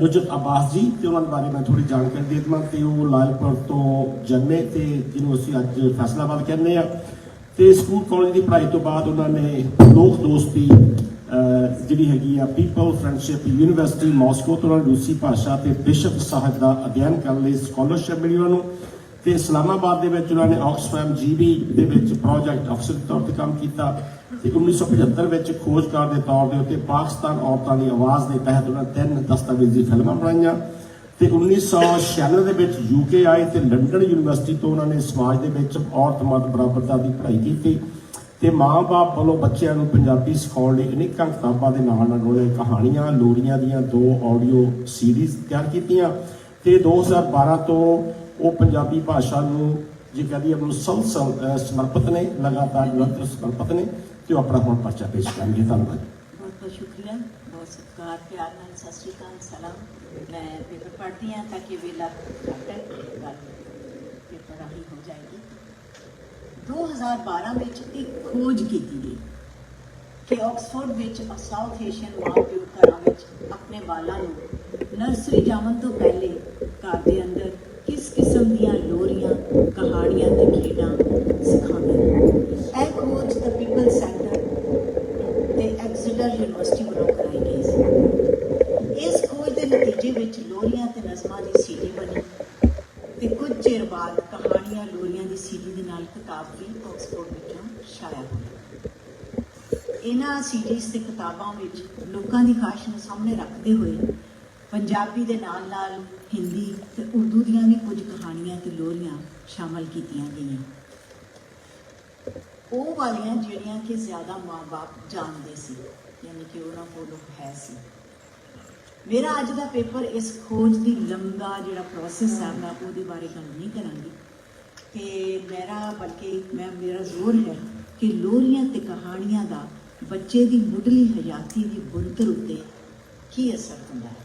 ਨੁਜਤ ਅਬਾਸ ਜੀ, ਤੇ ਉਹਨਾਂ ਬਾਰੇ ਮੈਂ ਥੋੜੀ ਜਾਣਕਾਰੀ ਦੇ ਦਵਾਂ ਤੇ ਉਹ ਲਾਲਪੁਰ ਤੋਂ ਜਨਮੇ ਤੇ ਜਿਹਨੂੰ ਅਸੀਂ ਅੱਜ ਫੈਸਲਾਬਾਦ ਕਹਿੰਦੇ ਆ ਤੇ ਸਕੂਲ ਕਾਲਜ ਦੀ ਪੜ੍ਹਾਈ ਤੋਂ ਬਾਅਦ ਉਹਨਾਂ ਨੇ ਲੋਕ ਦੋਸਤੀ ਜਿਹੜੀ ਹੈਗੀ ਆ ਪੀਪਲ ਫਰੈਂਡਸ਼ਿਪ ਯੂਨੀਵਰਸਿਟੀ ਮਾਸਕੋ ਤੋਂ ਉਹਨਾਂ ਨੂੰ ਰੂਸੀ ਭਾਸ਼ਾ ਤੇ ਵਿਸ਼ਵ ਸਾਹਿਤ ਦਾ ਅਧਿਐਨ ਕਰਨ ਲਈ ਸਕਾਲਰਸ਼ਿਪ ਮਿਲੀ ਉਹਨਾਂ ਨੂੰ। ਤੇ ਇਸਲਾਮਾਬਾਦ ਦੇ ਵਿੱਚ ਉਹਨਾਂ ਨੇ ਆਕਸਫੈਮ ਜੀਬੀ ਦੇ ਵਿੱਚ ਪ੍ਰੋਜੈਕਟ ਅਫਸਰ ਦੇ ਤੌਰ ਤੇ ਕੰਮ ਕੀਤਾ। ਤੇ 1975 ਵਿੱਚ ਖੋਜਕਾਰ ਦੇ ਤੌਰ ਦੇ ਉੱਤੇ ਪਾਕਿਸਤਾਨ ਔਰਤਾਂ ਦੀ ਆਵਾਜ਼ ਦੇ ਤਹਿਤ ਉਹਨਾਂ ਤਿੰਨ ਦਸਤਾਵੇਜ਼ੀ ਫਿਲਮਾਂ ਬਣਾਈਆਂ ਤੇ 1996 ਦੇ ਵਿੱਚ ਯੂਕੇ ਆਏ ਤੇ ਲੰਡਨ ਯੂਨੀਵਰਸਿਟੀ ਤੋਂ ਉਹਨਾਂ ਨੇ ਸਮਾਜ ਦੇ ਵਿੱਚ ਔਰਤ ਮਰਦ ਬਰਾਬਰਤਾ ਦੀ ਪੜ੍ਹਾਈ ਕੀਤੀ ਤੇ ਮਾਂ-ਬਾਪ ਵੱਲੋਂ ਬੱਚਿਆਂ ਨੂੰ ਪੰਜਾਬੀ ਸਿਖਾਉਣ ਲਈ ਅਨੇਕਾਂ ਕਿਤਾਬਾਂ ਦੇ ਨਾਲ ਨਾਲ ਉਹਨੇ ਕਹਾਣੀਆਂ, ਲੋਰੀਆਂ ਦੀਆਂ ਦੋ ਆਡੀਓ ਸੀਰੀਜ਼ ਤਿਆਰ ਕੀਤੀਆਂ ਤੇ 2012 ਤੋਂ ਉਹ ਪੰਜਾਬੀ ਭਾਸ਼ਾ ਨੂੰ, ਜੇ ਕਹਦੀ ਆਪਣੀ ਸੰਸਲ ਸਮਰਪਿਤ ਨੇ, ਲਗਾਤਾਰ ਨਿਰੰਤਰ ਸਮਰਪਿਤ ਨੇ। ਤੇ ਉਹ ਆਪਣਾ ਹੁਣ ਪਰਚਾ ਪੇਸ਼ ਕਰਨਗੇ ਧੰਨਵਾਦ। ਬਹੁਤ ਬਹੁਤ ਸ਼ੁਕਰੀਆ, ਬਹੁਤ ਸਤਿਕਾਰ, ਪਿਆਰ ਨਾਲ ਸਤਿ ਸ਼੍ਰੀ ਅਕਾਲ, ਸਲਾਮ। ਮੈਂ ਪੇਪਰ ਪੜ੍ਹਦੀ ਹਾਂ ਤਾਂ ਕਿ ਵੇਲਾ ਘੱਟ ਹੈ, ਗੱਲ ਪੇਪਰ ਰਾਹੀਂ ਹੋ ਜਾਏਗੀ। 2012 ਵਿੱਚ ਇੱਕ ਖੋਜ ਕੀਤੀ ਗਈ ਕਿ ਆਕਸਫੋਰਡ ਵਿੱਚ ਸਾਊਥ ਏਸ਼ੀਅਨ ਮਾਂ ਪਿਓ ਘਰਾਂ ਵਿੱਚ ਆਪਣੇ ਬਾਲਾਂ ਨੂੰ ਨਰਸਰੀ ਜਾਵਣ ਤੋਂ ਪਹਿਲੇ ਘਰ ਦੇ ਅੰਦਰ ਕਿਸ ਕਿਸਮ ਦੀਆਂ ਲੋਰੀਆਂ, ਕਹਾਣੀਆਂ ਤੇ ਖੇਡਾਂ ਸਿਖਾਉਂਦੇ ਨੇ ਇਹ ਖੋਜ ਦਾ ਪੀਪਲ ਸੈਂਟਰ ਤੇ ਐਕਜ਼ੀਲਰ ਯੂਨੀਵਰਸਿਟੀ ਵੱਲੋਂ ਕਰਾਈ ਗਈ ਸੀ ਇਸ ਖੋਜ ਦੇ ਨਤੀਜੇ ਵਿੱਚ ਲੋਰੀਆਂ ਤੇ ਨਜ਼ਮਾਂ ਦੀ ਸੀਡੀ ਬਣੀ ਤੇ ਕੁਝ ਚਿਰ ਬਾਅਦ ਕਹਾਣੀਆਂ ਲੋਰੀਆਂ ਦੀ ਸੀਡੀ ਦੇ ਨਾਲ ਕਿਤਾਬ ਵੀ ਆਕਸਫੋਰਡ ਵਿੱਚੋਂ ਛਾਇਆ ਹੋਈ ਇਹਨਾਂ ਸੀਰੀਜ਼ ਤੇ ਕਿਤਾਬਾਂ ਵਿੱਚ ਲੋਕਾਂ ਦੀ ਖਾਸ਼ ਨੂੰ ਸਾਹਮਣੇ ਰੱਖਦੇ ਹੋਏ ਪੰਜਾਬੀ ਦੇ ਨਾਲ ਨਾਲ ਹਿੰਦੀ ਤੇ ਉਰਦੂ ਦੀਆਂ ਵੀ ਕੁਝ ਕਹਾਣੀਆਂ ਤੇ ਲੋਰੀਆਂ ਸ਼ਾਮਲ ਕੀਤੀਆਂ ਗਈਆਂ। ਉਹ ਵਾਲੀਆਂ ਜਿਹੜੀਆਂ ਕਿ ਜ਼ਿਆਦਾ ਮਾਪੇ ਜਾਣਦੇ ਸੀ, ਯਾਨੀ ਕਿ ਉਹਨਾਂ ਕੋਲ ਹੈ ਸੀ। ਮੇਰਾ ਅੱਜ ਦਾ ਪੇਪਰ ਇਸ ਖੋਜ ਦੀ ਲੰਬਾ ਜਿਹੜਾ ਪ੍ਰੋਸੈਸ ਹੈ ਮੈਂ ਉਹਦੇ ਬਾਰੇ ਗੱਲ ਨਹੀਂ ਕਰਾਂਗੀ। ਤੇ ਮੇਰਾ, ਬਲਕਿ ਮੈਂ, ਮੇਰਾ ਜ਼ੋਰ ਹੈ ਕਿ ਲੋਰੀਆਂ ਤੇ ਕਹਾਣੀਆਂ ਦਾ ਬੱਚੇ ਦੀ ਮੁੱਢਲੀ ਹਯਾਤੀ ਦੀ ਬਣਤਰ ਉੱਤੇ ਕੀ ਅਸਰ ਹੁੰਦਾ ਹੈ?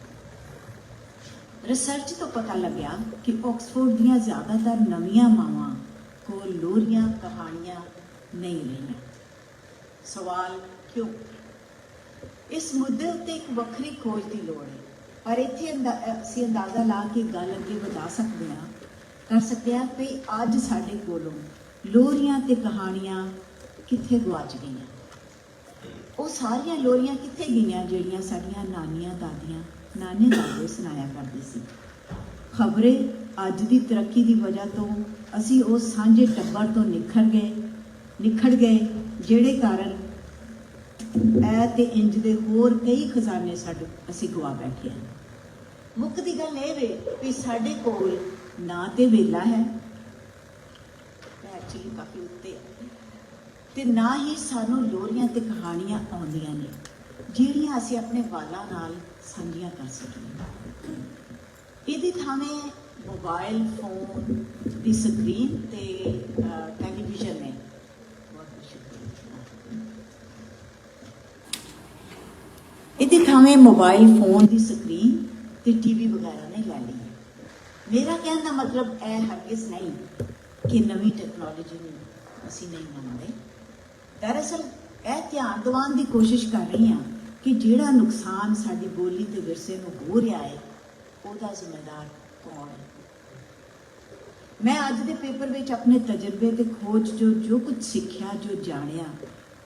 ਰਿਸਰਚ ਤੋਂ ਪਤਾ ਲੱਗਿਆ ਕਿ ਆਕਸਫੋਰਡ ਦੀਆਂ ਜ਼ਿਆਦਾਤਰ ਨਵੀਆਂ ਮਾਵਾਂ ਕੋਲ ਲੋਰੀਆਂ, ਕਹਾਣੀਆਂ ਨਹੀਂ ਰਹੀਆਂ। ਸਵਾਲ ਕਿਉਂ? ਇਸ ਮੁੱਦੇ ਉੱਤੇ ਇੱਕ ਵੱਖਰੀ ਖੋਜ ਦੀ ਲੋੜ ਹੈ, ਪਰ ਇੱਥੇ ਅੰਦਾ- ਅਸੀਂ ਅੰਦਾਜ਼ਾ ਲਾ ਕੇ ਗੱਲ ਅੱਗੇ ਵਧਾ ਸਕਦੇ ਹਾਂ। ਕਰ ਸਕਦੇ ਹਾਂ ਕਿ ਅੱਜ ਸਾਡੇ ਕੋਲੋਂ ਲੋਰੀਆਂ ਤੇ ਕਹਾਣੀਆਂ ਕਿੱਥੇ ਗੁਆਚ ਗਈਆਂ? ਉਹ ਸਾਰੀਆਂ ਲੋਰੀਆਂ ਕਿੱਥੇ ਗਈਆਂ ਜਿਹੜੀਆਂ ਸਾਡੀਆਂ ਨਾਨੀਆਂ, ਦਾਦੀਆਂ, ਨਾਨੇ, ਦਾਦੇ ਸੁਣਾਇਆ ਕਰਦੇ ਸੀ? ਖਬਰੇ ਅੱਜ ਦੀ ਤਰੱਕੀ ਦੀ ਵਜ੍ਹਾ ਤੋਂ ਅਸੀਂ ਉਸ ਸਾਂਝੇ ਟੱਬਰ ਤੋਂ ਨਿਖਰ ਗਏ, ਨਿਖੜ ਗਏ, ਜਿਹੜੇ ਕਾਰਨ ਐ ਤੇ ਇੰਜ ਦੇ ਹੋਰ ਕਈ ਖਜ਼ਾਨੇ ਸਾਡੇ, ਅਸੀਂ ਗਵਾ ਬੈਠੇ ਹਾਂ। ਮੁੱਖ ਦੀ ਗੱਲ ਇਹ ਵੇ ਵੀ ਸਾਡੇ ਕੋਲ ਨਾ ਤੇ ਵੇਲਾ ਹੈ। ਐਕਚੁਅਲੀ ਕਾਫੀ ਉੱਤੇ ਤੇ ਨਾ ਹੀ ਸਾਨੂੰ ਲੋਰੀਆਂ ਤੇ ਕਹਾਣੀਆਂ ਆਉਂਦੀਆਂ ਨੇ, ਜਿਹੜੀਆਂ ਅਸੀਂ ਆਪਣੇ ਵਾਲਾਂ ਨਾਲ ਸਾਂਝੀਆਂ ਕਰ ਸਕੀਏ। ਇਹਦੀ ਥਾਵੇਂ ਮੋਬਾਈਲ ਫੋਨ ਦੀ ਸਕਰੀਨ ਤੇ ਟੈਲੀਵਿਜ਼ਨ ਨੇ। ਬਹੁਤ ਬਹੁਤ ਇਹਦੀ ਥਾਵੇਂ ਮੋਬਾਈਲ ਫੋਨ ਦੀ ਸਕਰੀਨ ਤੇ ਟੀਵੀ ਵਗੈਰਾ ਨੇ ਲੈ ਲਈ ਹੈ ਮੇਰਾ ਕਹਿਣ ਦਾ ਮਤਲਬ ਇਹ ਹਰਗਿਜ਼ ਨਹੀਂ, ਕਿ ਨਵੀਂ ਟੈਕਨੋਲੋਜੀ ਨੂੰ ਅਸੀਂ ਨਹੀਂ ਮੰਨਦੇ। ਦਰਅਸਲ ਇਹ ਧਿਆਨ ਦਿਵਾਉਣ ਦੀ ਕੋਸ਼ਿਸ਼ ਕਰ ਰਹੀ ਹਾਂ ਕਿ ਜਿਹੜਾ ਨੁਕਸਾਨ ਸਾਡੀ ਬੋਲੀ ਤੇ ਵਿਰਸੇ ਨੂੰ ਹੋ ਰਿਹਾ ਹੈ ਉਹਦਾ ਜ਼ਿੰਮੇਦਾਰ ਕੌਣ ਹੈ ਮੈਂ ਅੱਜ ਦੇ ਪੇਪਰ ਵਿੱਚ ਆਪਣੇ ਤਜਰਬੇ ਤੇ ਖੋਜ ਜੋ ਜੋ ਕੁਝ ਸਿੱਖਿਆ ਜੋ ਜਾਣਿਆ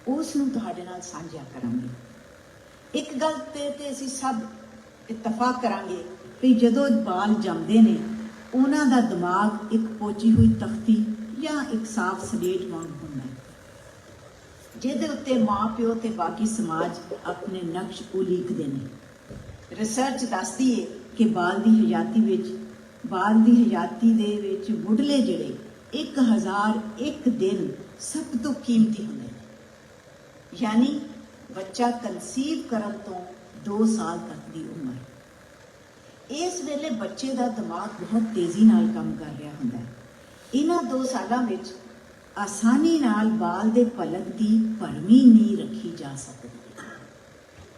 ਉਸ ਨੂੰ ਤੁਹਾਡੇ ਨਾਲ ਸਾਂਝਾ ਕਰਾਂਗੀ ਇੱਕ ਗੱਲ ਤੇ ਤੇ ਅਸੀਂ ਸਭ ਇਤਫਾਕ ਕਰਾਂਗੇ ਕਿ ਜਦੋਂ ਬਾਲ ਜੰਮਦੇ ਨੇ ਉਹਨਾਂ ਦਾ ਦਿਮਾਗ ਇੱਕ ਪੋਚੀ ਹੋਈ ਤਖਤੀ ਜਾਂ ਇੱਕ ਸਾਫ਼ ਸਲੇਟ ਵਾਂਗ ਹੁੰਦਾ ਜਿਹਦੇ ਉੱਤੇ ਮਾਪਿਓ ਤੇ ਬਾਕੀ ਸਮਾਜ ਆਪਣੇ ਨਕਸ਼ ਉਲੀਕਦੇ ਨੇ। ਰਿਸਰਚ ਦੱਸਦੀ ਹੈ ਕਿ ਬਾਲ ਦੀ ਹਯਾਤੀ ਵਿੱਚ, ਬਾਲ ਦੀ ਹਯਾਤੀ ਦੇ ਵਿੱਚ ਮੁੱਢਲੇ ਜਿਹੜੇ 1001 ਦਿਨ ਸਭ ਤੋਂ ਕੀਮਤੀ ਹੁੰਦੇ ਨੇ। ਯਾਨੀ ਬੱਚਾ ਕਨਸੀਵ ਕਰਨ ਤੋਂ 2 ਸਾਲ ਤੱਕ ਦੀ ਉਮਰ। ਇਸ ਵੇਲੇ ਬੱਚੇ ਦਾ ਦਿਮਾਗ ਬਹੁਤ ਤੇਜ਼ੀ ਨਾਲ ਕੰਮ ਕਰ ਰਿਹਾ ਹੁੰਦਾ ਹੈ। ਇਹਨਾਂ 2 ਸਾਲਾਂ ਵਿੱਚ ਆਸਾਨੀ ਨਾਲ ਬਾਲ ਦੇ ਪਲਕ ਦੀ ਭਰਮੀ ਨਹੀਂ ਰੱਖੀ ਜਾ ਸਕਦੀ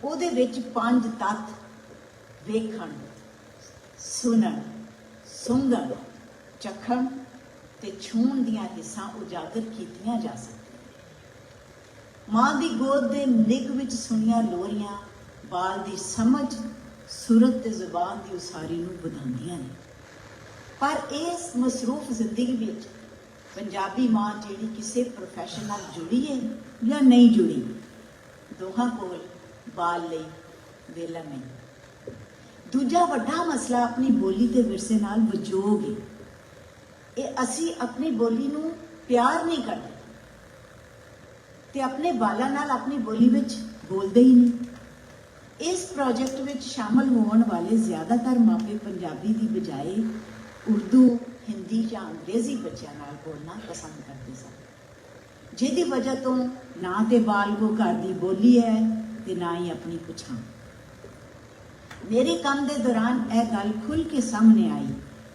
ਉਹਦੇ ਵਿੱਚ ਪੰਜ ਤੱਤ ਵੇਖਣ, ਸੁਣਨ ਸੁੰਦਰ ਚਖਣ ਤੇ ਛੂਹਣ ਦੀਆਂ ਹਿੱਸਾ ਉਜਾਗਰ ਕੀਤੀਆਂ ਜਾ ਸਕਦੀਆਂ ਮਾਂ ਦੀ ਗੋਦ ਦੇ ਨਿੱਘ ਵਿੱਚ ਸੁਣੀਆਂ ਲੋਰੀਆਂ ਬਾਲ ਦੀ ਸਮਝ, ਸੁਰਤ ਤੇ ਜ਼ੁਬਾਨ ਦੀ ਉਸਾਰੀ ਨੂੰ ਵਧਾਉਂਦੀਆਂ ਨੇ। ਪਰ ਇਸ ਮਸਰੂਫ ਜ਼ਿੰਦਗੀ ਵਿੱਚ ਪੰਜਾਬੀ ਮਾਂ ਜਿਹੜੀ ਕਿਸੇ ਪ੍ਰੋਫੈਸ਼ਨ ਨਾਲ ਜੁੜੀ ਹੈ ਜਾਂ ਨਹੀਂ ਜੁੜੀ, ਦੋਹਾਂ ਕੋਲ ਬਾਲ ਲਈ ਵੇਲਾ ਨਹੀਂ। ਦੂਜਾ ਵੱਡਾ ਮਸਲਾ ਆਪਣੀ ਬੋਲੀ ਤੇ ਵਿਰਸੇ ਨਾਲ ਵਜੋਗ ਹੈ। ਇਹ ਅਸੀਂ ਆਪਣੀ ਬੋਲੀ ਨੂੰ ਪਿਆਰ ਨਹੀਂ ਕਰਦੇ ਤੇ ਆਪਣੇ ਬਾਲਾਂ ਨਾਲ ਆਪਣੀ ਬੋਲੀ ਵਿੱਚ ਬੋਲਦੇ ਹੀ ਨਹੀਂ। ਇਸ ਪ੍ਰੋਜੈਕਟ ਵਿੱਚ ਸ਼ਾਮਲ ਹੋਣ ਵਾਲੇ ਜ਼ਿਆਦਾਤਰ ਮਾਪੇ ਪੰਜਾਬੀ ਦੀ ਬਜਾਏ ਉਰਦੂ ਹਿੰਦੀ ਜਾਂ ਅੰਗਰੇਜ਼ੀ ਬੱਚਿਆਂ ਨਾਲ ਬੋਲਣਾ ਪਸੰਦ ਕਰਦੇ ਸਨ ਜਿਹਦੀ ਵਜ੍ਹਾ ਤੋਂ ਨਾ ਤੇ ਬਾਲਗੋ ਘਰ ਦੀ ਬੋਲੀ ਹੈ ਤੇ ਨਾ ਹੀ ਆਪਣੀ ਪਛਾਣ ਮੇਰੇ ਕੰਮ ਦੇ ਦੌਰਾਨ ਇਹ ਗੱਲ ਖੁੱਲ ਕੇ ਸਾਹਮਣੇ ਆਈ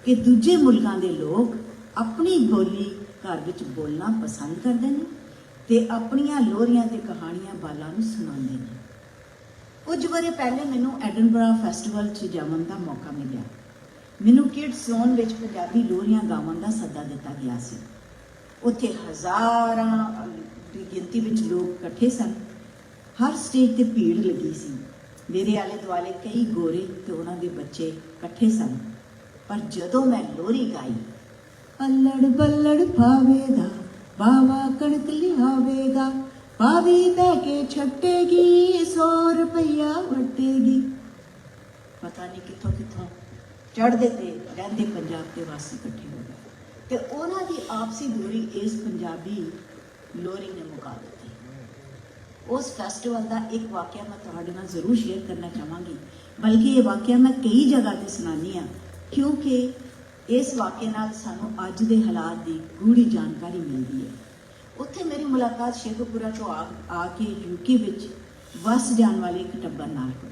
ਕਿ ਦੂਜੇ ਮੁਲਕਾਂ ਦੇ ਲੋਕ ਆਪਣੀ ਬੋਲੀ ਘਰ ਵਿੱਚ ਬੋਲਣਾ ਪਸੰਦ ਕਰਦੇ ਨੇ ਤੇ ਆਪਣੀਆਂ ਲੋਰੀਆਂ ਤੇ ਕਹਾਣੀਆਂ ਬਾਲਾਂ ਨੂੰ ਸੁਣਾਉਂਦੇ ਨੇ। ਕੁਝ ਵਰੇ ਪਹਿਲੇ ਮੈਨੂੰ ਐਡਨਬਰਾ ਫੈਸਟੀਵਲ 'ਚ ਜਾਣ ਦਾ ਮੌਕਾ ਮਿਲਿਆ। ਮੈਨੂੰ ਕਿਡਸ ਜ਼ੋਨ ਵਿੱਚ ਪੰਜਾਬੀ ਲੋਰੀਆਂ ਗਾਉਣ ਦਾ ਸੱਦਾ ਦਿੱਤਾ ਗਿਆ ਸੀ। ਉੱਥੇ ਹਜ਼ਾਰਾਂ ਦੀ ਗਿਣਤੀ ਵਿੱਚ ਲੋਕ ਇਕੱਠੇ ਸਨ। ਹਰ ਸਟੇਜ ਤੇ ਭੀੜ ਲੱਗੀ ਸੀ। ਮੇਰੇ ਆਲੇ ਦੁਆਲੇ ਕਈ ਗੋਰੇ ਤੇ ਉਹਨਾਂ ਦੇ ਬੱਚੇ ਇਕੱਠੇ ਸਨ। ਪਰ ਜਦੋਂ ਮੈਂ ਲੋਰੀ ਗਾਈ, ਪੱਲੜ ਬੱਲੜ ਪਾਵੇਗਾ ਬਾਵਾ ਕਣਕ ਲਿਆਵੇਗਾ ਪਾਵੀ ਬਹਿ ਕੇ ਛੱਟੇਗੀ 100 ਰੁਪਇਆ ਵਟੇਗੀ। ਪਤਾ ਨਹੀਂ ਕਿੱਥੋਂ ਕਿੱਥੋਂ ਚੜ੍ਹਦੇ ਤੇ ਰਹਿੰਦੇ ਪੰਜਾਬ ਦੇ ਵਾਸੀ ਇਕੱਠੇ ਹੋ ਗਏ। ਤੇ ਉਹਨਾਂ ਦੀ ਆਪਸੀ ਦੂਰੀ ਇਸ ਪੰਜਾਬੀ ਲੋਰੀ ਨੇ ਮੁਕਾ ਦਿੱਤੀ। ਉਸ ਫੈਸਟੀਵਲ ਦਾ ਇੱਕ ਵਾਕਿਆ ਮੈਂ ਤੁਹਾਡੇ ਨਾਲ ਜ਼ਰੂਰ ਸ਼ੇਅਰ ਕਰਨਾ ਚਾਹਾਂਗੀ। ਬਲਕਿ ਇਹ ਵਾਕਿਆ ਮੈਂ ਕਈ ਜਗ੍ਹਾ ਤੇ ਸੁਣਾਉਂਦੀ ਹਾਂ, ਕਿਉਂਕਿ ਇਸ ਵਾਕਿਆ ਨਾਲ ਸਾਨੂੰ ਅੱਜ ਦੇ ਹਾਲਾਤ ਦੀ ਗੂੜੀ ਜਾਣਕਾਰੀ ਮਿਲਦੀ ਹੈ। ਉੱਥੇ ਮੇਰੀ ਮੁਲਾਕਾਤ ਸ਼ੇਖੂਪੁਰਾ ਤੋਂ ਆ ਆ ਕੇ ਯੂਕੇ ਵਿੱਚ ਵਸ ਜਾਣ ਵਾਲੇ ਇੱਕ ਟੱਬਰ ਨਾਲ ਹੋਈ।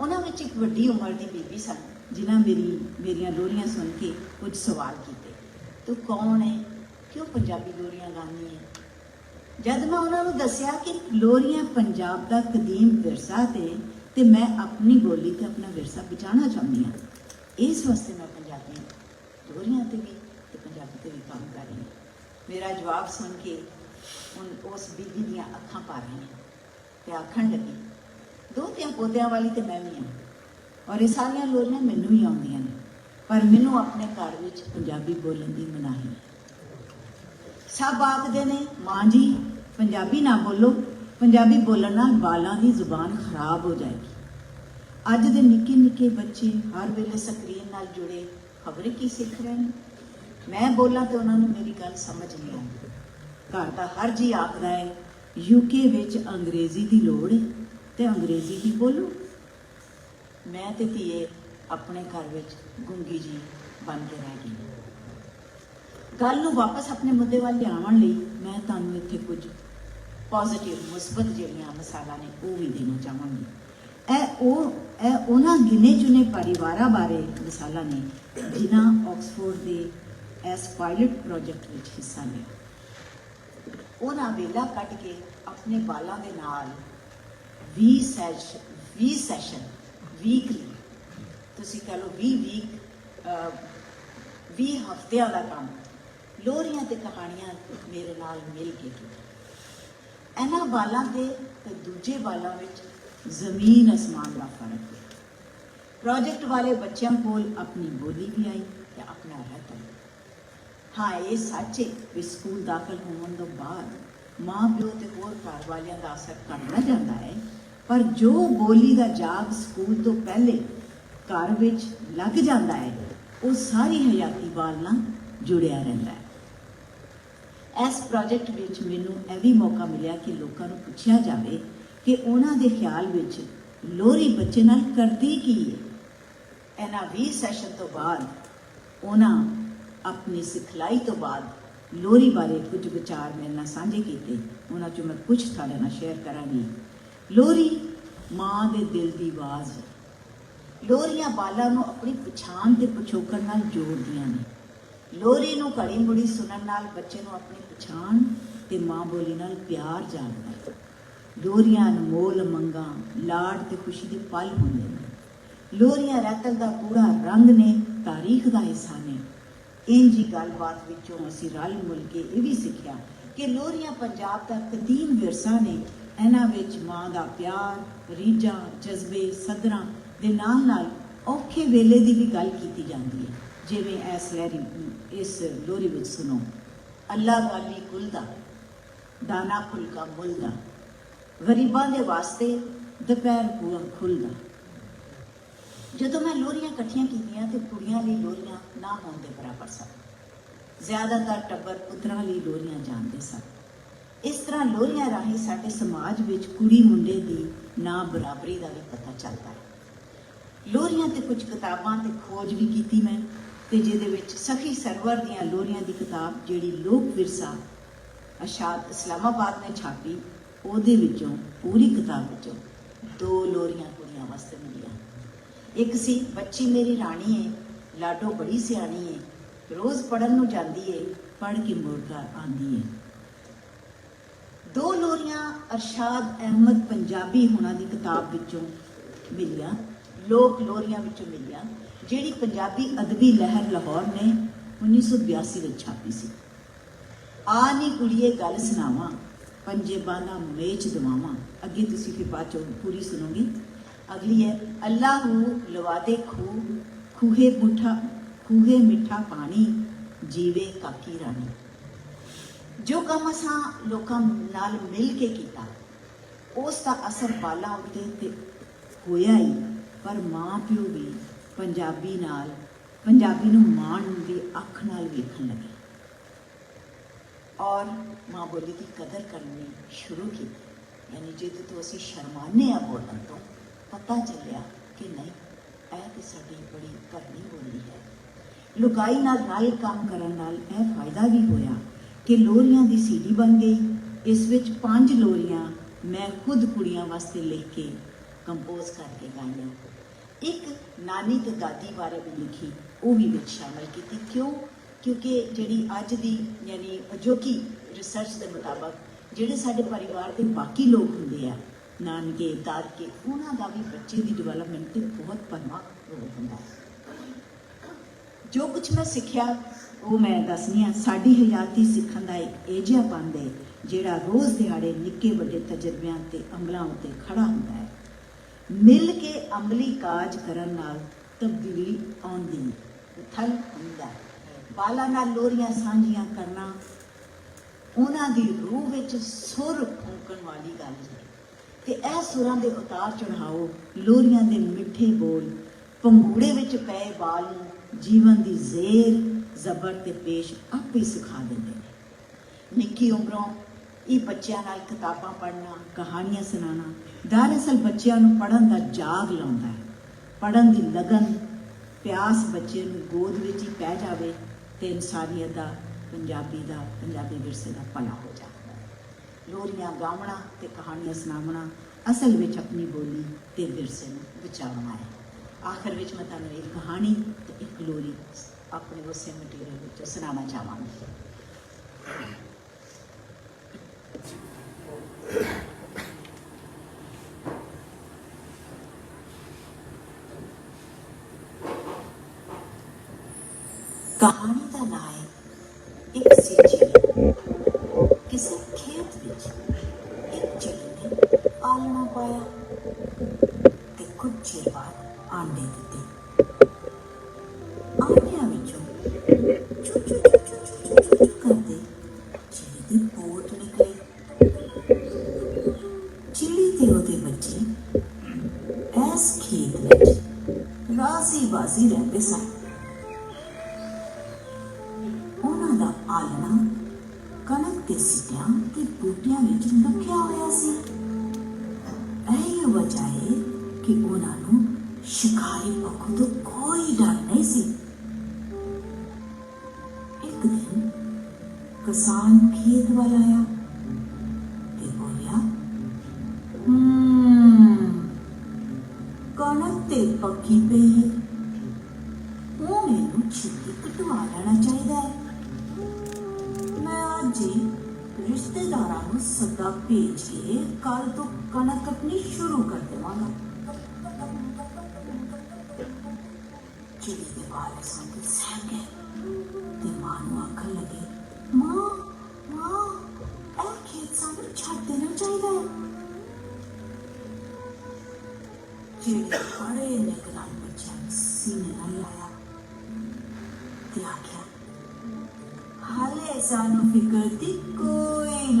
ਉਹਨਾਂ ਵਿੱਚ ਇੱਕ ਵੱਡੀ ਉਮਰ ਦੀ ਬੀਬੀ ਸਨ। ਜਿਨ੍ਹਾਂ ਮੇਰੀ, ਮੇਰੀਆਂ ਲੋਰੀਆਂ ਸੁਣ ਕੇ ਕੁਝ ਸਵਾਲ ਕੀਤੇ। ਤੂੰ ਕੌਣ ਹੈ? ਕਿਉਂ ਪੰਜਾਬੀ ਲੋਰੀਆਂ ਗਾਉਂਦੀ ਹੈ? ਜਦ ਮੈਂ ਉਹਨਾਂ ਨੂੰ ਦੱਸਿਆ ਕਿ ਲੋਰੀਆਂ ਪੰਜਾਬ ਦਾ ਕਦੀਮ ਵਿਰਸਾ ਤੇ ਤੇ ਮੈਂ ਆਪਣੀ ਬੋਲੀ ਤੇ ਆਪਣਾ ਵਿਰਸਾ ਬਚਾਉਣਾ ਚਾਹੁੰਦੀ ਹਾਂ। ਇਸ ਵਾਸਤੇ ਮੈਂ ਪੰਜਾਬੀ ਲੋਰੀਆਂ ਤੇ ਵੀ ਤੇ ਪੰਜਾਬੀ ਤੇ ਵੀ ਕੰਮ ਕਰ ਰਹੀ ਹਾਂ। ਮੇਰਾ ਜਵਾਬ ਸੁਣ ਕੇ ਉਨ ਉਸ ਬੀਬੀ ਦੀਆਂ ਅੱਖਾਂ ਭਰ ਰਹੀਆਂ। ਤੇ ਆਖਣ ਲੱਗੀ, ਦੋ ਤਿੰਨ ਪੌਦਿਆਂ ਵਾਲੀ ਤੇ ਮੈਂ ਵੀ ਹਾਂ। ਔਰ ਇਹ ਸਾਰੀਆਂ ਲੋਰੀਆਂ ਮੈਨੂੰ ਹੀ ਆਉਂਦੀਆਂ ਨੇ। ਪਰ ਮੈਨੂੰ ਆਪਣੇ ਘਰ ਵਿੱਚ ਪੰਜਾਬੀ ਬੋਲਣ ਦੀ ਮਨਾਹੀ। ਹੈ ਸਭ ਆਖਦੇ ਨੇ, ਮਾਂ ਜੀ, ਪੰਜਾਬੀ ਨਾ ਬੋਲੋ। ਪੰਜਾਬੀ ਬੋਲਣ ਨਾਲ ਬਾਲਾਂ ਦੀ ਜ਼ੁਬਾਨ ਖਰਾਬ ਹੋ ਜਾਏਗੀ। ਅੱਜ ਦੇ ਨਿੱਕੇ ਨਿੱਕੇ ਬੱਚੇ ਹਰ ਵੇਲੇ ਸਕਰੀਨ ਨਾਲ ਜੁੜੇ ਖਬਰ ਕੀ ਸਿੱਖ ਰਹੇ ਨੇ? ਮੈਂ ਬੋਲਾਂ ਤੇ ਉਹਨਾਂ ਨੂੰ ਮੇਰੀ ਗੱਲ ਸਮਝ ਨਹੀਂ ਆਉਂਦੀ। ਘਰ ਦਾ ਹਰ ਜੀ ਆਖਦਾ ਹੈ ਯੂਕੇ ਵਿੱਚ ਅੰਗਰੇਜ਼ੀ ਦੀ ਲੋੜ ਹੈ ਤੇ ਅੰਗਰੇਜ਼ੀ ਹੀ ਬੋਲੋ। ਮੈਂ ਤੇ ਧੀਏ ਆਪਣੇ ਘਰ ਵਿੱਚ ਗੁੰਗੀ ਜੀ ਬਣ ਕੇ ਰਹਿ ਗਈ ਗੱਲ ਨੂੰ ਵਾਪਸ ਆਪਣੇ ਮੁੱਦੇ ਵੱਲ ਲਿਆਉਣ ਲਈ ਮੈਂ ਤੁਹਾਨੂੰ ਇੱਥੇ ਕੁਝ ਪੋਜ਼ਿਟਿਵ ਮੁਸਬਤ ਜਿਹੜੀਆਂ ਮਿਸਾਲਾਂ ਨੇ ਉਹ ਵੀ ਦੇਣਾ ਚਾਹਾਂਗੀ। ਇਹ ਉਹ, ਇਹ ਉਹਨਾਂ ਗਿਨੇ ਚੁਨੇ ਪਰਿਵਾਰਾਂ ਬਾਰੇ ਮਿਸਾਲਾਂ ਨੇ ਜਿਨ੍ਹਾਂ ਆਕਸਫੋਰਡ ਦੇ ਇਸ ਪਾਇਲਟ ਪ੍ਰੋਜੈਕਟ ਵਿੱਚ ਹਿੱਸਾ ਲਿਆ। ਉਹਨਾਂ ਵੇਲਾ ਕੱਢ ਕੇ ਆਪਣੇ ਬਾਲਾਂ ਦੇ ਨਾਲ 20 ਸੈਸ਼ਨ 20 ਸੈਸ਼ਨ ਵੀਕਲੀ ਤੁਸੀਂ ਕਹ ਲਓ 20 ਵੀਕ 20 ਹਫ਼ਤਿਆਂ ਦਾ ਕੰਮ ਲੋਰੀਆਂ ਤੇ ਕਹਾਣੀਆਂ ਮੇਰੇ ਨਾਲ ਮਿਲ ਕੇ ਕੀਤਾ ਇਹਨਾਂ ਬਾਲਾਂ ਦੇ ਤੇ ਦੂਜੇ ਬਾਲਾਂ ਵਿੱਚ ਜ਼ਮੀਨ ਅਸਮਾਨ ਦਾ ਫ਼ਰਕ ਹੈ ਪ੍ਰੋਜੈਕਟ ਵਾਲੇ ਬੱਚਿਆਂ ਕੋਲ ਆਪਣੀ ਬੋਲੀ ਵੀ ਆਈ ਤੇ ਆਪਣਾ ਰਹਿਤਾ ਹਾਂ ਇਹ ਸੱਚ ਹੈ ਵੀ ਸਕੂਲ ਦਾਖਲ ਹੋਣ ਤੋਂ ਬਾਅਦ ਮਾਂ ਪਿਓ ਤੇ ਹੋਰ ਘਰ ਵਾਲਿਆਂ ਦਾ ਅਸਰ ਘਟਦਾ ਜਾਂਦਾ ਹੈ ਪਰ ਜੋ ਬੋਲੀ ਦਾ ਜਾਗ ਸਕੂਲ ਤੋਂ ਪਹਿਲੇ ਘਰ ਵਿੱਚ ਲੱਗ ਜਾਂਦਾ ਹੈ, ਉਹ ਸਾਰੀ ਹਯਾਤੀ ਵਾਲ ਨਾਲ ਜੁੜਿਆ ਰਹਿੰਦਾ ਹੈ। ਇਸ ਪ੍ਰੋਜੈਕਟ ਵਿੱਚ ਮੈਨੂੰ ਇਹ ਵੀ ਮੌਕਾ ਮਿਲਿਆ ਕਿ ਲੋਕਾਂ ਨੂੰ ਪੁੱਛਿਆ ਜਾਵੇ ਕਿ ਉਹਨਾਂ ਦੇ ਖਿਆਲ ਵਿੱਚ ਲੋਰੀ ਬੱਚੇ ਨਾਲ ਕਰਦੀ ਕੀ ਹੈ। ਇਹਨਾਂ 20 ਸੈਸ਼ਨ ਤੋਂ ਬਾਅਦ ਉਹਨਾਂ ਆਪਣੀ ਸਿਖਲਾਈ ਤੋਂ ਬਾਅਦ ਲੋਰੀ ਬਾਰੇ ਕੁਝ ਵਿਚਾਰ ਮੇਰੇ ਨਾਲ ਸਾਂਝੇ ਕੀਤੇ। ਉਹਨਾਂ ਚੋਂ ਮੈਂ ਕੁਝ ਤੁਹਾਡੇ ਨਾਲ ਸ਼ੇਅਰ ਕਰਾਂਗੀ। ਲੋਰੀ ਮਾਂ ਦੇ ਦਿਲ ਦੀ ਆਵਾਜ਼ ਹੈ। ਲੋਰੀਆਂ ਬਾਲਾਂ ਨੂੰ ਆਪਣੀ ਪਛਾਣ ਤੇ ਪਿਛੋਕੜ ਨਾਲ ਜੋੜਦੀਆਂ ਨੇ। ਲੋਰੀ ਨੂੰ ਘੜੀ ਮੁੜੀ ਸੁਣਨ ਨਾਲ ਬੱਚੇ ਨੂੰ ਆਪਣੀ ਪਛਾਣ ਤੇ ਮਾਂ ਬੋਲੀ ਨਾਲ ਪਿਆਰ ਜਾਗਦਾ ਹੈ। ਲੋਰੀਆਂ ਅਨਮੋਲ ਮੰਗਾ, ਲਾਡ ਤੇ ਖੁਸ਼ੀ ਦੇ ਪਲ ਹੁੰਦੇ ਨੇ। ਲੋਰੀਆਂ ਰਤਲ ਦਾ ਪੂਰਾ ਰੰਗ ਨੇ, ਤਾਰੀਖ ਦਾ ਹਿੱਸਾ ਨੇ। ਇੰਜ ਹੀ ਗੱਲਬਾਤ ਵਿੱਚੋਂ ਅਸੀਂ ਰਲ ਮਿਲ ਕੇ ਇਹ ਵੀ ਸਿੱਖਿਆ ਕਿ ਲੋਰੀਆਂ ਪੰਜਾਬ ਦਾ ਕਦੀਮ ਵਿਰਸਾ ਨੇ ਇਹਨਾਂ ਵਿੱਚ ਮਾਂ ਦਾ ਪਿਆਰ, ਰੀਝਾਂ, ਜਜ਼ਬੇ, ਸਦਰਾਂ ਦੇ ਨਾਲ ਨਾਲ ਔਖੇ ਵੇਲੇ ਦੀ ਵੀ ਗੱਲ ਕੀਤੀ ਜਾਂਦੀ ਹੈ। ਜਿਵੇਂ ਇਸ ਲਹਿਰੀ ਇਸ ਲੋਰੀ ਵਿੱਚ ਸੁਣੋ। ਅੱਲਾ ਗਾਲੀ ਕੁਲ ਦਾ, ਦਾਣਾ ਫੁਲਕਾ ਮੁੱਲਦਾ ਗਰੀਬਾਂ ਦੇ ਵਾਸਤੇ ਦੁਪਹਿਰ ਪੂਰਾ ਖੁੱਲਦਾ ਜਦੋਂ ਮੈਂ ਲੋਰੀਆਂ ਇਕੱਠੀਆਂ ਕੀਤੀਆਂ ਤੇ ਕੁੜੀਆਂ ਲਈ ਲੋਰੀਆਂ ਨਾ ਹੋਣ ਦੇ ਬਰਾਬਰ ਸਨ। ਜ਼ਿਆਦਾਤਰ ਟੱਬਰ ਪੁੱਤਰਾਂ ਲਈ ਲੋਰੀਆਂ ਜਾਣਦੇ ਸਨ। ਇਸ ਤਰ੍ਹਾਂ ਲੋਰੀਆਂ ਰਾਹੀਂ ਸਾਡੇ ਸਮਾਜ ਵਿੱਚ ਕੁੜੀ ਮੁੰਡੇ ਦੀ ਨਾ ਬਰਾਬਰੀ ਦਾ ਵੀ ਪਤਾ ਚੱਲਦਾ ਹੈ। ਲੋਰੀਆਂ ਤੇ ਕੁਝ ਕਿਤਾਬਾਂ ਤੇ ਖੋਜ ਵੀ ਕੀਤੀ ਮੈਂ ਤੇ ਜਿਹਦੇ ਵਿੱਚ ਸਖੀ ਸਰਵਰ ਦੀਆਂ ਲੋਰੀਆਂ ਦੀ ਕਿਤਾਬ ਜਿਹੜੀ ਲੋਕ ਵਿਰਸਾ ਅਸ਼ਾਦ ਇਸਲਾਮਾਬਾਦ ਨੇ ਛਾਪੀ, ਉਹਦੇ ਵਿੱਚੋਂ, ਪੂਰੀ ਕਿਤਾਬ ਵਿੱਚੋਂ ਦੋ ਲੋਰੀਆਂ ਕੁੜੀਆਂ ਵਾਸਤੇ ਮਿਲੀਆਂ। ਇੱਕ ਸੀ, ਬੱਚੀ ਮੇਰੀ ਰਾਣੀ ਏ, ਲਾਡੋ ਬੜੀ ਸਿਆਣੀ ਏ, ਰੋਜ਼ ਪੜਨ ਨੂੰ ਜਾਂਦੀ ਏ ਪੜ ਕੇ ਮੁੜ ਘਰ ਆਂਦੀ ਏ। ਦੋ ਲੋਰੀਆਂ ਅਰਸ਼ਾਦ ਅਹਿਮਦ ਪੰਜਾਬੀ ਹੋਣਾ ਦੀ ਕਿਤਾਬ ਵਿੱਚੋਂ ਮਿਲੀਆਂ, ਲੋਕ ਲੋਰੀਆਂ ਵਿੱਚੋਂ ਮਿਲੀਆਂ, ਜਿਹੜੀ ਪੰਜਾਬੀ ਅਦਬੀ ਲਹਿਰ ਲਾਹੌਰ ਨੇ 1982 ਵਿੱਚ ਛਾਪੀ ਸੀ। ਆ ਨੀ ਕੁੜੀਏ ਗੱਲ ਸੁਣਾਵਾਂ, ਪੰਜੇ ਬਾਨਾ ਮੇਚ ਦਵਾਵਾਂ। ਅੱਗੇ ਤੁਸੀਂ ਫਿਰ ਬਾਅਦ ਚੋਂ ਪੂਰੀ ਸੁਣੋਗੇ। ਅਗਲੀ ਹੈ, ਅੱਲਾਹੂ ਲਵਾਦੇ ਖੂ ਖੂਹੇ ਮੁੱਠਾ ਖੂਹੇ ਮਿੱਠਾ ਪਾਣੀ, ਜੀਵੇ ਕਾਕੀ ਰਾਣੀ। ਜੋ ਕੰਮ ਅਸਾਂ ਲੋਕਾਂ ਨਾਲ ਮਿਲ ਕੇ ਕੀਤਾ, ਉਸ ਦਾ ਅਸਰ ਬਾਲਾਂ ਉੱਤੇ ਤੇ ਹੋਇਆ ਹੀ। ਪਰ ਮਾਂ ਪਿਓ ਵੀ ਪੰਜਾਬੀ ਨਾਲ, ਪੰਜਾਬੀ ਨੂੰ ਮਾਣ ਦੀ ਅੱਖ ਨਾਲ ਵੇਖਣ ਲੱਗੇ। ਔਰ ਮਾਂ ਬੋਲੀ ਦੀ ਕਦਰ ਕਰਨੀ ਸ਼ੁਰੂ ਕੀਤੀ। ਯਾਨੀ ਜੇ ਤੋਂ ਅਸੀਂ ਸ਼ਰਮਾਨੇ ਆ ਬੋਲਣ ਤੋਂ, ਪਤਾ ਚੱਲਿਆ ਕਿ ਨਹੀਂ, ਇਹ ਤੇ ਸਾਡੀ ਬੜੀ ਭਰਨੀ ਬੋਲੀ ਹੈ। ਲੁਕਾਈ ਨਾਲ ਨਾਲ ਕੰਮ ਕਰਨ ਨਾਲ ਇਹ ਫਾਇਦਾ ਵੀ ਹੋਇਆ। ਕਿ ਲੋਰੀਆਂ ਦੀ ਸੀਡੀ ਬਣ ਗਈ। ਇਸ ਵਿੱਚ ਪੰਜ ਲੋਰੀਆਂ ਮੈਂ ਖੁਦ ਕੁੜੀਆਂ ਵਾਸਤੇ ਲਿਖ ਕੇ ਕੰਪੋਜ਼ ਕਰਕੇ ਗਾਈਆਂ। ਇੱਕ ਨਾਨੀ ਤੇ ਦਾਦੀ ਬਾਰੇ ਵੀ ਲਿਖੀ, ਉਹ ਵੀ ਵਿੱਚ ਸ਼ਾਮਲ ਕੀਤੀ। ਕਿਉਂ? ਕਿਉਂਕਿ ਜਿਹੜੀ ਅੱਜ ਦੀ ਯਾਨੀ ਅਜੋਕੀ ਰਿਸਰਚ ਦੇ ਮੁਤਾਬਕ ਜਿਹੜੇ ਸਾਡੇ ਪਰਿਵਾਰ ਦੇ ਬਾਕੀ ਲੋਕ ਹੁੰਦੇ ਆ, ਨਾਨਕੇ ਦਾਦਕੇ ਉਹਨਾਂ ਦਾ ਵੀ ਬੱਚੇ ਦੀ ਡਿਵੈਲਪਮੈਂਟ ਤੇ ਬਹੁਤ ਭਰਮਾ ਰੋਲ ਹੁੰਦਾ। ਹੈ ਜੋ ਕੁਝ ਮੈਂ ਸਿੱਖਿਆ ਉਹ ਮੈਂ ਦੱਸਨੀ ਆ ਸਾਡੀ ਹਯਾਤੀ ਸਿੱਖਣ ਦਾ ਇੱਕ ਏਜਿਆ ਹੈ, ਜਿਹੜਾ ਰੋਜ਼ ਦਿਹਾੜੇ ਨਿੱਕੇ ਵੱਡੇ ਤਜਰਬਿਆਂ ਤੇ ਅਮਲਾਂ ਉੱਤੇ ਖੜਾ ਹੁੰਦਾ ਹੈ। ਮਿਲ ਕੇ ਅਮਲੀ ਕਾਜ ਕਰਨ ਨਾਲ ਤਬਦੀਲੀ ਆਉਂਦੀ, ਉਥਲ ਹੁੰਦਾ ਹੈ। ਬਾਲਾਂ ਨਾਲ ਲੋਰੀਆਂ ਸਾਂਝੀਆਂ ਕਰਨਾ, ਉਹਨਾਂ ਦੀ ਰੂਹ ਵਿੱਚ ਸੁਰ ਫੂਕਣ ਵਾਲੀ ਗੱਲ ਹੈ। ਤੇ ਇਹ ਸੁਰਾਂ ਦੇ ਉਤਾਰ ਚੜਾਓ ਲੋਰੀਆਂ ਦੇ ਮਿੱਠੇ ਬੋਲ ਪੰਗੂੜੇ ਵਿੱਚ ਪਏ ਬਾਲ ਨੂੰ ਜੀਵਨ ਦੀ ਜ਼ੇਰ ਜ਼ਬਰ ਤੇ ਪੇਸ਼ ਆਪ ਹੀ ਸਿਖਾ ਦਿੰਦੇ ਨੇ। ਨਿੱਕੀ ਉਮਰੋਂ ਇਹ ਬੱਚਿਆਂ ਨਾਲ ਕਿਤਾਬਾਂ ਪੜ੍ਹਨਾ, ਕਹਾਣੀਆਂ ਸੁਣਾਉਣਾ ਦਰਅਸਲ ਬੱਚਿਆਂ ਨੂੰ ਪੜ੍ਹਨ ਦਾ ਜਾਗ ਲਾਉਂਦਾ ਹੈ। ਪੜ੍ਹਨ ਦੀ ਲਗਨ ਪਿਆਸ ਬੱਚੇ ਨੂੰ ਗੋਦ ਵਿੱਚ ਹੀ ਪੈ ਜਾਵੇ ਤੇ ਇਨਸਾਨੀਅਤ ਦਾ, ਪੰਜਾਬੀ ਦਾ, ਪੰਜਾਬੀ ਵਿਰਸੇ ਦਾ ਭਲਾ ਹੋ ਜਾਂਦਾ ਹੈ। ਲੋਰੀਆਂ ਗਾਵਣਾ ਤੇ ਕਹਾਣੀਆਂ ਸੁਣਾਉਣਾ ਅਸਲ ਵਿੱਚ ਆਪਣੀ ਬੋਲੀ ਤੇ ਵਿਰਸੇ ਨੂੰ ਬਚਾਉਣਾ ਹੈ। ਆਖਰ ਵਿੱਚ ਮੈਂ ਤੁਹਾਨੂੰ ਇੱਕ ਕਹਾਣੀ ਤੇ ਇੱਕ ਲੋਰੀ ਆਪਣੇ ਉਸੇ ਮਟੀਰੀਅਲ ਵਿੱਚ ਸੁਣਾਉਣਾ ਚਾਹਾਂਗੀ। ਰਾਜ਼ੀ ਰਹਿੰਦੇ ਸਨ ਉਹਨਾਂ ਦਾ ਆਲਣਾ ਕਣਕ ਦੇ ਸਿੱਟਿਆਂ ਤੇ ਬੂਟਿਆਂ ਵਿੱਚ ਲੁਕਿਆ ਹੋਇਆ ਸੀ ਇਹ ਵਜ੍ਹਾ ਹੈ ਕਿ ਉਹਨਾਂ ਨੂੰ ਸ਼ਿਕਾਰੀ ਪੱਖੋਂ ਤੋਂ ਕੋਈ ਡਰ ਨਹੀਂ ਸੀ ਇੱਕ ਦਿਨ ਕਿਸਾਨ ਖੇਤ ਵੱਲ ਆਇਆ ਤੇ ਬੋਲਿਆ ਹਮ ਕਣਕ ਤੇ ਪੱਕੀ ਪਈ ਉਹ ਮੈਨੂੰ ਛੇਤੀ ਕਟਵਾ ਲੈਣਾ ਚਾਹੀਦਾ ਹੈ। ਮੈਂ ਅੱਜ ਹੀ ਰਿਸ਼ਤੇਦਾਰਾਂ ਨੂੰ ਸੱਦਾ ਭੇਜ ਕੇ ਕੱਲ ਤੋਂ ਕਣਕ ਕੱਟਣੀ ਸ਼ੁਰੂ ਕਰ ਦੇਵਾਂਗਾ। ਚਿੜੀ ਦੇ ਬਾਲ ਸੁਣ ਕੇ ਤੇ ਮਾਂ ਨੂੰ ਆਖਣ ਲੱਗੇ, ਮਾਂ ਮਾਂ, ਇਹ ਖੇਤ ਸਾਨੂੰ ਛੱਡ ਦੇਣਾ ਚਾਹੀਦਾ ਹੈ। ਜਿਹੜੇ ਖੜੇ ਨੇ ਬੱਚਿਆਂ ਨੂੰ ਸੀਨੇ ਨਾਲ ਲਾਇਆ ਹਾਲੇ ਸਾਨੂੰ ਫਿਕਰ ਦੀ ਕੋਈ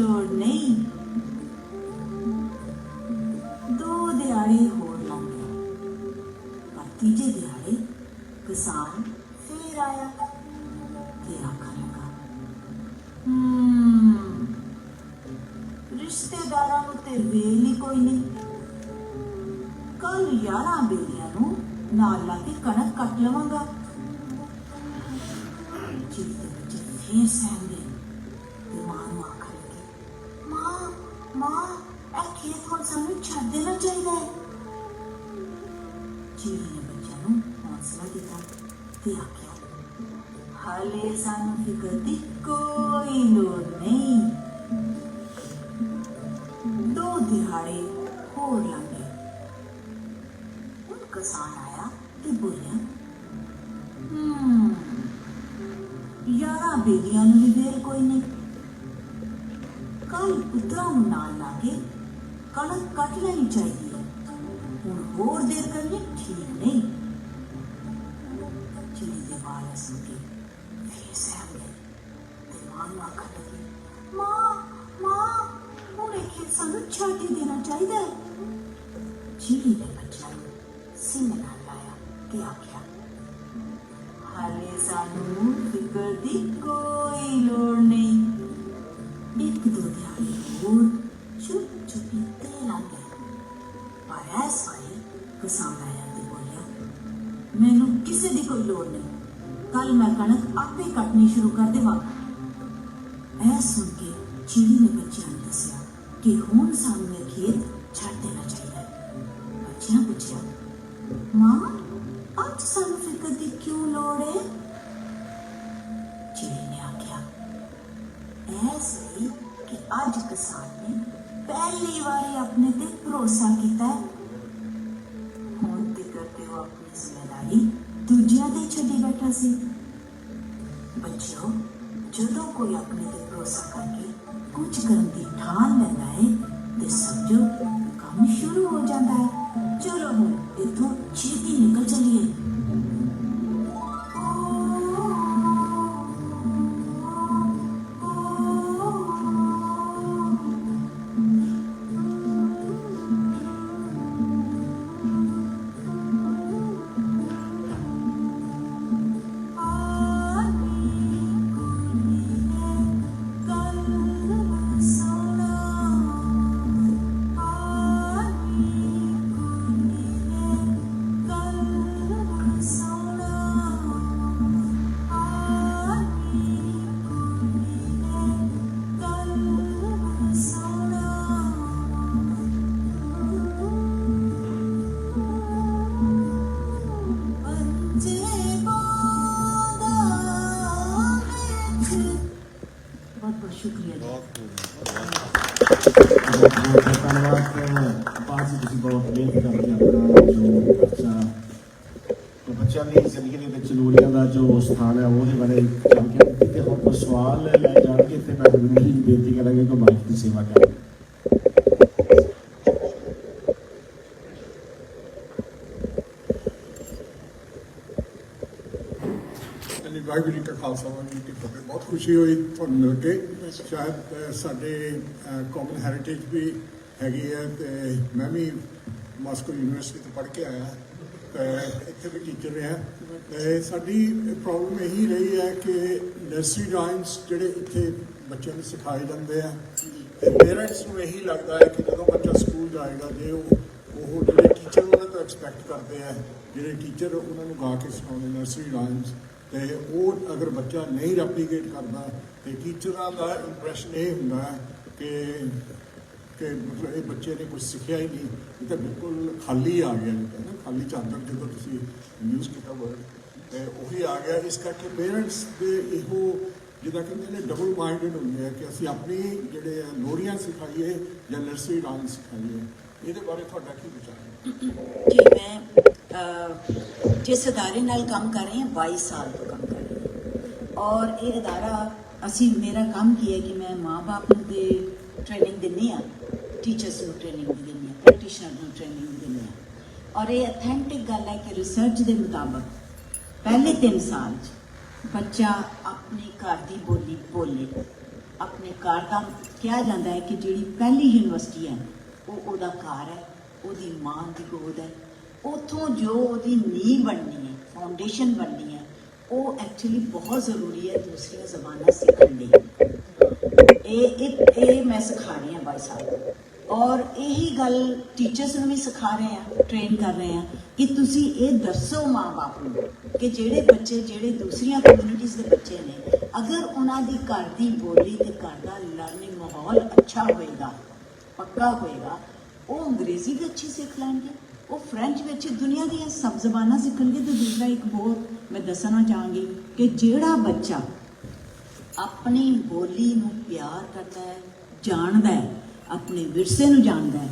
ਹਾਲੇ ਸਾਨੂੰ ਫਿਕਰ ਦੀ ਕੋਈ ਲੋੜ ਨਹੀਂ ਦੋ ਦਿਹਾੜੇ ਹੋਰ ਲੰਘੇ ਹੁਣ ਕਿਸਾਨ ਆਇਆ ਤੇ ਬੋਲਿਆ ਹਮ ਯਾਰਾਂ ਬੇਲੀਆਂ ਨੂੰ ਵੀ ਵੇਲ ਕੋਈ ਨਹੀਂ ਕੱਲ ਪੁੱਤਰਾਂ ਨੂੰ ਨਾਲ ਲਾ ਕੇ ਕਣਕ ਕੱਟ ਲੈਣੀ ਚਾਹੀਦੀ ਹੈ ਫੇਰ ਸਹਿਮ ਗਏ ਤੇ ਮਾਂ ਨੂੰ ਆਖਣ ਲੱਗੀ ਮਾਂ ਮਾਂ ਹੁਣ ਖੇਤ ਸਾਨੂੰ ਛੱਡ ਹੀ ਦੇਣਾ ਚਾਹੀਦਾ ਹੈ ਚਿੜੀ ਨੇ ਬੱਚਿਆਂ ਨੂੰ ਸੀਨੇ ਨਾਲ ਲਾਇਆ ਤੇ ਆਖਿਆ ਹਾਲੇ ਸਾਨੂੰ ਫਿਕਰ ਦੀ ਕੋਈ ਲੋੜ ਨਹੀਂ ਇੱਕ ਦੋ ਦਿਹਾੜੇ ਹੋਰ ਚੁੱਪ ਚੁੱਪੀ ਤੇ ਲੰਘ ਗਏ ਪਰ ਐਸ ਵਾਰੀ ਕਿਸਾਨ ਆਇਆ ਤੇ ਬੋਲਿਆ ਮੈਨੂੰ ਕਿਸੇ ਦੀ ਕੋਈ ਲੋੜ ਨਹੀਂ। ਕੱਲ ਮੈਂ ਕਣਕ ਆਪੇ ਕੱਟਣੀ ਸ਼ੁਰੂ ਕਰ ਦੇਵਾਂਗਾ ਇਹ ਸੁਣ ਕੇ ਚਿੜੀ ਨੇ ਬੱਚਿਆਂ ਨੂੰ ਦੱਸਿਆ ਕਿ ਹੁਣ ਸਾਨੂੰ ਇਹ ਖੇਤ ਛੱਡ ਦੇਣਾ ਚਾਹੀਦਾ ਹੈ ਬੱਚਿਆਂ ਪੁੱਛਿਆ ਮਾਂ ਅੱਜ ਸਾਨੂੰ ਫਿਕਰ ਦੀ ਕਿਉਂ ਲੋੜ ਹੈ ਚਿੜੀ ਨੇ ਆਖਿਆ ਐਸੇ ਕਿ ਅੱਜ ਕਿਸਾਨ ਨੇ ਪਹਿਲੀ ਵਾਰੀ ਆਪਣੇ ਤੇ ਭਰੋਸਾ ਕੀਤਾ ਹੈ ਹੁਣ ਤੇ ਕਰਦੇ ਹੋ ਆਪਣੀ ਜ਼ਿੰਮੇਵਾਰੀ ਦੂਜਿਆਂ ਤੇ ਛੱਡੀ ਬੈਠਾ ਸੀ ਬੱਚਿਓ, ਜਦੋਂ ਕੋਈ ਆਪਣੇ ਤੇ ਭਰੋਸਾ ਕਰਕੇ ਕੁਝ ਕਰਨ ਦੀ ਠਾਣ ਲੈਂਦਾ ਹੈ ਤੇ ਸਮਝੋ ਕੰਮ ਸ਼ੁਰੂ ਹੋ ਜਾਂਦਾ ਹੈ ਚਲੋ ਹੁਣ, ਇੱਥੋਂ ਛੇਤੀ ਨਿਕਲ ਚਲੀਏ। ਬੱਚਿਆਂ ਦੀ ਜ਼ਿੰਦਗੀ ਦੇ ਵਿੱਚ ਲੋੜੀਆਂ ਦਾ ਜੋ ਸਥਾਨ ਹੈ ਉਹਦੇ ਬਾਰੇ ਜਾਣਕਾਰੀ ਤੇ ਹੁਣ ਕੋਈ ਸਵਾਲ ਲੈ ਜਾਣਗੇ ਤੇ ਮੈਂ ਵੀ ਬੇਨਤੀ ਕਰਾਂਗਾ ਕਿ ਮਾਈਕ ਦੀ ਸੇਵਾ ਕਰਾਂ ਵਾਹਿਗੁਰੂ ਜੀ ਕਾ ਖਾਲਸਾ ਵਾਹਿਗੁਰੂ ਜੀ ਕੀ ਫਤਿਹ। ਬਹੁਤ ਖੁਸ਼ੀ ਹੋਈ ਤੁਹਾਨੂੰ ਮਿਲ ਕੇ। ਸ਼ਾਇਦ ਸਾਡੇ ਕਾਮਨ ਹੈਰੀਟੇਜ ਵੀ ਹੈਗੀ ਹੈ ਤੇ ਮੈਂ ਵੀ ਮਾਸਕੋ ਯੂਨੀਵਰਸਿਟੀ ਤੋਂ ਪੜ੍ਹ ਕੇ ਆਇਆ। ਤੇ ਇੱਥੇ ਵੀ ਟੀਚਰ ਰਿਹਾ। ਤੇ ਸਾਡੀ ਪ੍ਰੋਬਲਮ ਇਹੀ ਰਹੀ ਹੈ ਕਿ ਨਰਸਰੀ ਰਾਈਮਸ ਜਿਹੜੇ ਇੱਥੇ ਬੱਚਿਆਂ ਨੂੰ ਸਿਖਾਏ ਜਾਂਦੇ ਆ। ਤੇ ਪੇਰੈਂਟਸ ਨੂੰ ਇਹੀ ਲੱਗਦਾ ਹੈ ਕਿ ਜਦੋਂ ਬੱਚਾ ਸਕੂਲ ਜਾਏਗਾ, ਜੇ ਉਹ ਉਹ ਜਿਹੜੇ ਟੀਚਰ ਉਹਨਾਂ ਤੋਂ ਐਕਸਪੈਕਟ ਕਰਦੇ ਆ, ਜਿਹੜੇ ਟੀਚਰ ਉਹਨਾਂ ਨੂੰ ਗਾ ਕੇ ਸਿਖਾਉਂਦੇ ਨਰਸਰੀ ਰਾਈਮਸ ਤੇ ਉਹ ਅਗਰ ਬੱਚਾ ਨਹੀਂ ਰੈਪਲੀਕੇਟ ਕਰਦਾ ਤੇ ਟੀਚਰਾਂ ਦਾ ਇੰਪ੍ਰੈਸ਼ਨ ਇਹ ਹੁੰਦਾ ਹੈ ਕਿ ਕਿ ਮਤਲਬ ਇਹ ਬੱਚੇ ਨੇ ਕੁਝ ਸਿੱਖਿਆ ਹੀ ਨਹੀਂ, ਇਹ ਤਾਂ ਬਿਲਕੁਲ ਖਾਲੀ ਆ ਗਿਆ ਜਿੱਦਾਂ ਨਾ ਖਾਲੀ ਚਾਦਰ ਜਦੋਂ ਤੁਸੀਂ ਯੂਜ਼ ਕੀਤਾ ਵਰਡ ਤੇ ਉਹੀ ਆ ਗਿਆ, ਇਸ ਕਰਕੇ ਪੇਰੈਂਟਸ ਦੇ ਇਹੋ ਜਿਹਦਾ ਕਹਿੰਦੇ ਨੇ ਡਬਲ ਮਾਈਂਡਡ ਹੁੰਦੇ ਆ ਕਿ ਅਸੀਂ ਆਪਣੀ ਜਿਹੜੇ ਆ ਲੋਰੀਆਂ ਸਿਖਾਈਏ ਜਾਂ ਨਰਸਰੀ ਡਾਂਸ ਸਿਖਾਈਏ, ਇਹਦੇ ਬਾਰੇ ਤੁਹਾਡਾ ਕੀ ਵਿਚਾਰ ਹੈ? ਜੀ, ਮੈਂ ਜਿਸ ਅਦਾਰੇ ਨਾਲ ਕੰਮ ਕਰ ਰਹੀ ਹਾਂ 22 ਸਾਲ ਤੋਂ ਕੰਮ ਕਰ ਰਹੀ ਹਾਂ। ਔਰ ਇਹ ਅਦਾਰਾ, ਅਸੀਂ, ਮੇਰਾ ਕੰਮ ਕੀ ਹੈ ਕਿ ਮੈਂ ਮਾਪੇ ਨੂੰ ਤੇ ਟ੍ਰੇਨਿੰਗ ਦਿੰਦੀ ਆ ਟੀਚਰਸ ਨੂੰ ਟ੍ਰੇਨਿੰਗ ਦਿੰਦੀ ਆ ਪ੍ਰੈਕਟੀਸ਼ਨਰ ਨੂੰ ਟ੍ਰੇਨਿੰਗ ਦਿੰਦੀ ਆ ਔਰ ਇਹ ਅਥੈਂਟਿਕ ਗੱਲ ਹੈ ਕਿ ਰਿਸਰਚ ਦੇ ਮੁਤਾਬਕ ਪਹਿਲੇ 3 ਸਾਲ 'ਚ ਬੱਚਾ ਆਪਣੀ ਘਰ ਦੀ ਬੋਲੀ ਬੋਲੇ, ਆਪਣੇ ਘਰ ਦਾ ਕਿਹਾ ਜਾਂਦਾ ਹੈ ਕਿ ਜਿਹੜੀ ਪਹਿਲੀ ਯੂਨੀਵਰਸਿਟੀ ਹੈ, ਉਹ ਉਹਦਾ ਘਰ ਹੈ, ਉਹਦੀ ਮਾਂ ਦੀ ਗੋਦ ਹੈ। ਉਥੋਂ ਜੋ ਉਹਦੀ ਨੀਂਹ ਬਣਨੀ ਹੈ ਫਾਊਂਡੇਸ਼ਨ ਬਣਨੀ ਹੈ, ਉਹ ਐਕਚੁਅਲੀ ਬਹੁਤ ਜ਼ਰੂਰੀ ਹੈ ਦੂਸਰੀਆਂ ਜ਼ਬਾਨਾਂ ਸਿੱਖਣ ਲਈ। ਇਹ ਇਹ ਇਹ ਮੈਂ ਸਿਖਾ ਰਹੀ ਹਾਂ ਬਾਈ ਸਾਹਿਬ। ਔਰ ਇਹੀ ਗੱਲ ਟੀਚਰਸ ਨੂੰ ਵੀ ਸਿਖਾ ਰਹੇ ਆ ਟ੍ਰੇਨ ਕਰ ਰਹੇ ਆ ਕਿ ਤੁਸੀਂ ਇਹ ਦੱਸੋ ਮਾਂ-ਬਾਪ ਨੂੰ ਕਿ ਜਿਹੜੇ ਬੱਚੇ, ਜਿਹੜੇ ਦੂਸਰੀਆਂ ਕਮਿਊਨਿਟੀਜ਼ ਦੇ ਬੱਚੇ ਨੇ, ਅਗਰ ਉਹਨਾਂ ਦੀ ਘਰ ਦੀ ਬੋਲੀ ਤੇ ਘਰ ਦਾ ਲਰਨਿੰਗ ਮਾਹੌਲ ਅੱਛਾ ਹੋਏਗਾ, ਪੱਕਾ ਹੋਏਗਾ, ਉਹ ਅੰਗਰੇਜ਼ੀ ਵੀ ਅੱਛੀ ਸਿੱਖ ਲੈਣਗੇ, ਉਹ ਫ੍ਰੈਂਚ ਵਿੱਚ ਦੁਨੀਆ ਦੀਆਂ ਸਭ ਜ਼ਬਾਨਾਂ ਸਿੱਖਣਗੇ ਤੇ ਦੂਸਰਾ ਇੱਕ ਹੋਰ ਮੈਂ ਦੱਸਣਾ ਚਾਹਾਂਗੀ ਕਿ ਜਿਹੜਾ ਬੱਚਾ ਆਪਣੀ ਬੋਲੀ ਨੂੰ ਪਿਆਰ ਕਰਦਾ ਹੈ, ਜਾਣਦਾ ਹੈ, ਆਪਣੇ ਵਿਰਸੇ ਨੂੰ ਜਾਣਦਾ ਹੈ,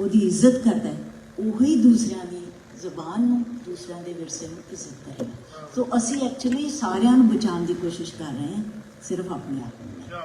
ਉਹਦੀ ਇੱਜ਼ਤ ਕਰਦਾ ਹੈ, ਉਹੀ ਦੂਸਰਿਆਂ ਦੀ ਜ਼ਬਾਨ ਨੂੰ, ਦੂਸਰਿਆਂ ਦੇ ਵਿਰਸੇ ਨੂੰ ਇੱਜ਼ਤ ਕਰੇਗਾ ਸੋ ਅਸੀਂ ਐਕਚੁਅਲੀ ਸਾਰਿਆਂ ਨੂੰ ਬਚਾਉਣ ਦੀ ਕੋਸ਼ਿਸ਼ ਕਰ ਰਹੇ ਹਾਂ, ਸਿਰਫ ਆਪਣੇ ਆਪ ਨੂੰ।